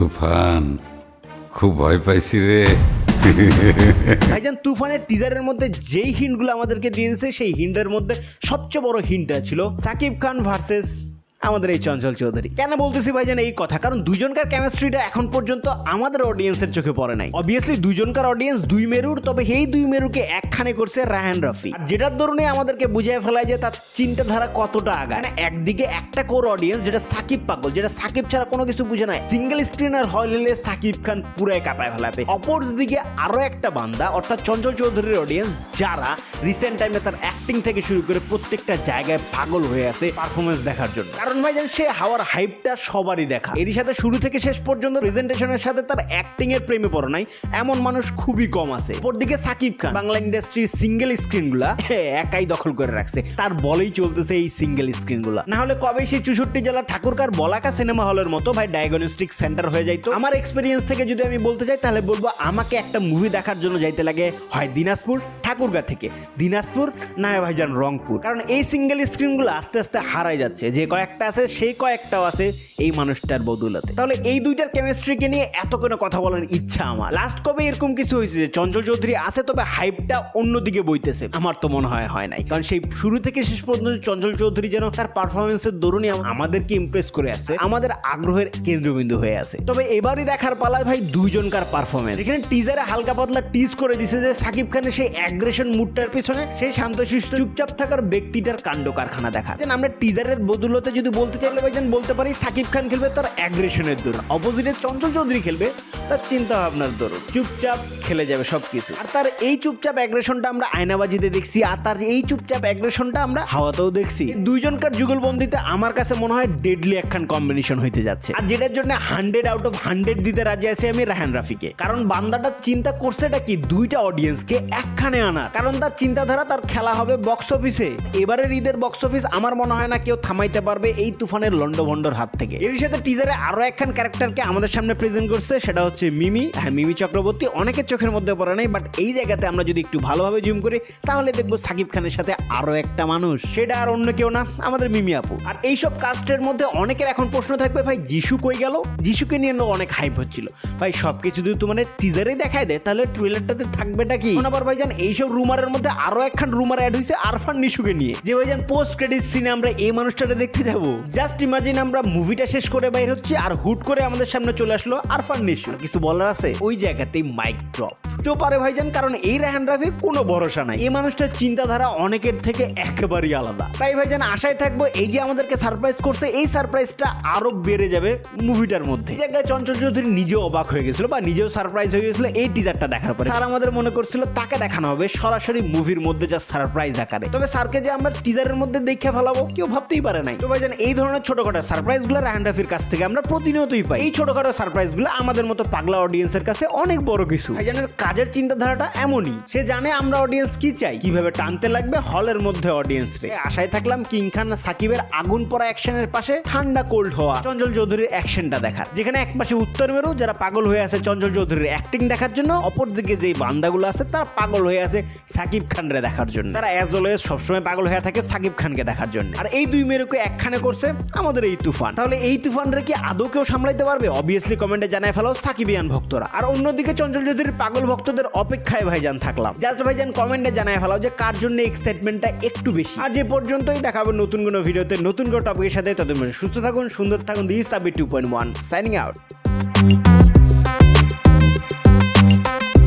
তুফান। খুব ভয় পাইছি রে। ভাইজান, তুফানের টিজারের মধ্যে যেই হিন্টগুলো আমাদেরকে দিয়েছে, সেই হিন্টের মধ্যে সবচেয়ে বড় হিন্টটা ছিল সাকিব খান ভার্সেস আমাদের এই চঞ্চল চৌধুরী। কেন বলতেছি ভাইজান এই কথা? কারণ দুজনকার কেমিস্ট্রিটা এখন পর্যন্ত আমাদের অডিয়েন্সের চোখে পড়ে নাই। অবভিয়াসলি দুজনকার অডিয়েন্স দুই মেরুর, তবে এই দুই মেরুকে একখানে করছে রাহান রফি। আর যেটার দরুনে আমাদেরকে বুঝিয়ে ফেলায় যে তার চিন্তাধারা কতটা আগায় মানে একদিকে একটা কোর অডিয়েন্স যেটা সাকিব পাগল, যেটা সাকিব ছাড়া কোনো কিছু বুঝে নাই। সিঙ্গেল স্ক্রিনার হলে সাকিব খান পুরাই কাঁপায় ফেলাবে। অপর দিকে আরও একটা বান্দা, অর্থাৎ চঞ্চল চৌধুরীর অডিয়েন্স যারা রিসেন্ট টাইমে তার অ্যাক্টিং থেকে শুরু করে প্রত্যেকটা জায়গায় পাগল হয়ে আছে পারফরমেন্স দেখার জন্য। কারণ ভাই সে হাওয়ার হাইপটা সবারই দেখা। এরই সাথে শুরু থেকে শেষ পর্যন্ত প্রেজেন্টেশনের সাথে তার অ্যাক্টিং এর প্রেমে পড়ে নাই, এমন মানুষ খুবই কম আছে। অপরদিকে সাকিব খান, বাংলা ইন্ডাস্ট্রির সিঙ্গেল স্ক্রিন স্ক্রিনগুলা একাই দখল করে রাখছে। তার বলেই চলতেছে এই সিঙ্গেল স্ক্রিনগুলা না হলে কবে সেই চৌষট্টি জেলা ঠাকুরকার বলাকা সিনেমা হলের মতো, ভাই ডায়াগনস্টিক সেন্টার হয়ে যাইতো। আমার এক্সপিরিয়েন্স থেকে যদি আমি বলতে চাই তাহলে বলব আমাকে একটা মুভি দেখার জন্য যাইতে লাগে হয় দিনাজপুর। ঠাকুরগা থেকে। দিনাজপুর না হয় ভাইজান রংপুর। কারণ এই সিঙ্গেল স্ক্রিনগুলো আস্তে আস্তে হারাই যাচ্ছে। যে কয়েকটা আছে, সেই কয়েকটাও আছে এই মানুষটার বদৌলতে। তাহলে এই দুইটার কেমিস্ট্রিকে নিয়ে এত কোনো কথা বলার ইচ্ছা আমার? লাস্ট কবে এরকম কিছু হয়েছে যে চঞ্চল চৌধুরী আছে, তবে হাইপটা অন্যদিকে বইতেছে? আমার তো মনে হয় হয় নাই। কারণ সেই শুরু থেকে শেষ পর্যন্ত চঞ্চল চৌধুরী যেন তার পারফরমেন্সের দরুনই আমাদেরকে ইমপ্রেস করে আসছে, আমাদের আগ্রহের কেন্দ্রবিন্দু হয়ে আছে। তবে এবারই দেখার পালায় ভাই দুইজনকার পারফরমেন্স এখানে টিজারে হালকা পাতলা টিজ করে দিছে যে সাকিব খানের সেই অ্যাগ্রেশন মুডটার পিছনে সেই শান্ত শান্তশিষ্ট চুপচাপ থাকার ব্যক্তিটার কাণ্ড কারখানা দেখা। যেন আমরা টিজারের বদলতে যদি বলতে চাইলে ভাইজান, বলতে পারি সাকিব খান খেলবে তার অ্যাগ্রেশনের দরুন। অপোজিটে চঞ্চল চৌধুরী খেলবে তার চিন্তা ভাবনার দরুন। চুপচাপ খেলে যাবে সব কিছু আর তার এই চুপচাপ অ্যাগ্রেশনটা আমরা আয়নাবাজিতে দেখছি, আর তার এই চুপচাপ অ্যাগ্রেশনটা আমরা হাওয়াতেও দেখছি। দুইজনকার যুগলবন্দিতে আমার কাছে মনে হয় ডেডলি একখান কম্বিনেশন হইতে যাচ্ছে। আর যেটার জন্য হান্ড্রেড আউট অফ হান্ড্রেড দিতে রাজি আছি আমি রাহান রাফিকে। কারণ বান্দাটা চিন্তা করছেটা কি? দুইটা অডিয়েন্সকে একখানে আনা কারণ তার চিন্তাধারা তার খেলা হবে বক্স অফিসে এবারের ঈদের বক্স অফিস আমার মনে হয় না কেউ থামাইতে পারবে এই তুফানের লন্ডভন্ডর হাত থেকে। এর সাথে টিজারে আরও একখান ক্যারেক্টারকে আমাদের সামনে প্রেজেন্ট করছে, সেটা হচ্ছে মিমি। হ্যাঁ মিমি চক্রবর্তী অনেকের চোখের মধ্যে পড়ে নাই বাট এই জায়গাতে আমরা যদি একটু ভালোভাবে জুম করি, তাহলে দেখব সাকিব খানের সাথে আরও একটা মানুষ। সেটা আর অন্য কেউ না, আমাদের মিমি আপু। আর এইসব কাস্টের মধ্যে অনেকের এখন প্রশ্ন থাকবে, ভাই, যিশু কই গেল? যিশুকে নিয়ে অনেক হাইপ হচ্ছিল। ভাই, সবকিছু যদি তোমার টিজারেই দেখায় দেয়, তাহলে ট্রেলারটাতে থাকবেটা কি? আবার ভাইজান এইসব রুমারের মধ্যে আরও একখান রুমার অ্যাড হয়েছে আরফান নিশুকে নিয়ে। যে ভাইজান পোস্ট ক্রেডিট সিনে আমরা এই মানুষটাকে দেখতে যাব। জাস্ট ইমাজিন আমরা মুভিটা শেষ করে বাইর হচ্ছি আর হুট করে আমাদের সামনে চলে আসলো আরফান নিশু। কিছু বলার আছে? ওই জায়গাতেই মাইক ড্রপ তো পারে ভাইজান, কারণ এই রেহান রাফির কোনো ভরসা নাই। এই মানুষটার চিন্তাধারা অনেকের থেকে একেবারেই আলাদা। তাই ভাইজান, আশায় থাকব এই যে আমাদেরকে সারপ্রাইজ করছে, এই সারপ্রাইজটা আরও বেড়ে যাবে মুভিটার মধ্যে। জায়গায় চঞ্চল চৌধুরী নিজেও অবাক হয়ে গেছিল বা নিজেও সারপ্রাইজ হয়ে গেছিল এই টিজারটা দেখার পরে। স্যার আমাদের মনে করছিল তাকে দেখানো হবে, সরাসরি মুভির মধ্যে যা সারপ্রাইজ আকারে। তবে স্যারকে যে আমরা টিজারের মধ্যে দেখে ফেলাবো, কেউ ভাবতেই পারে নাই। তো ভাইজান, এই ধরনের ছোটখাটো সারপ্রাইজগুলো রাহান রাফির কাছ থেকে আমরা প্রতিনিয়তই পাই। এই ছোটখাটো সারপ্রাইজগুলো আমাদের মতো পাগলা অডিয়েন্সের কাছে অনেক বড় কিছু। ভাইজানের কাজের চিন্তাধারাটা এমনই। সে জানে আমরা অডিয়েন্স কি চাই, কীভাবে টানতে লাগবে হলের মধ্যে অডিয়েন্স রে। আশায় থাকলাম কিং খান সাকিবের আগুন পড়া অ্যাকশনের পাশে ঠান্ডা কোল্ড হওয়া চঞ্চল চৌধুরীর অ্যাকশনটা দেখার। যেখানে এক পাশে উত্তর মেরু, যারা পাগল হয়ে আছে চঞ্চল চৌধুরীর অ্যাক্টিং দেখার জন্য অপর দিকে যেই বান্দাগুলো আছে, তারা পাগল হয়ে আছে সাকিব খানরে দেখার জন্য। তারা অ্যাজ অলওয়েজ সবসময় পাগল হয়ে থাকে সাকিব খানকে দেখার জন্য। আর এই দুই মেরুকে একখানে করছে আমাদের এই তুফান। তাহলে এই তুফানরে কি আদৌ কেউ সামলাইতে পারবে? অবভিয়াসলি কমেন্টে জানায় ফেলো সাকিবিয়ান ভক্তরা। আর অন্যদিকে চঞ্চল চৌধুরীর পাগল ভক্তদের অপেক্ষায় ভাইজান থাকলাম। জাস্ট ভাইজান কমেন্টে জানাই ফেলাও যে কার জন্য এক্সাইটমেন্টটা একটু বেশি। আর যে পর্যন্তই দেখাবো নতুন কোনো ভিডিওতে, নতুন কোনো টপিকের সাথে। ততদিন সুস্থ থাকুন, সুন্দর থাকুন। দিস সাবি two point one signing out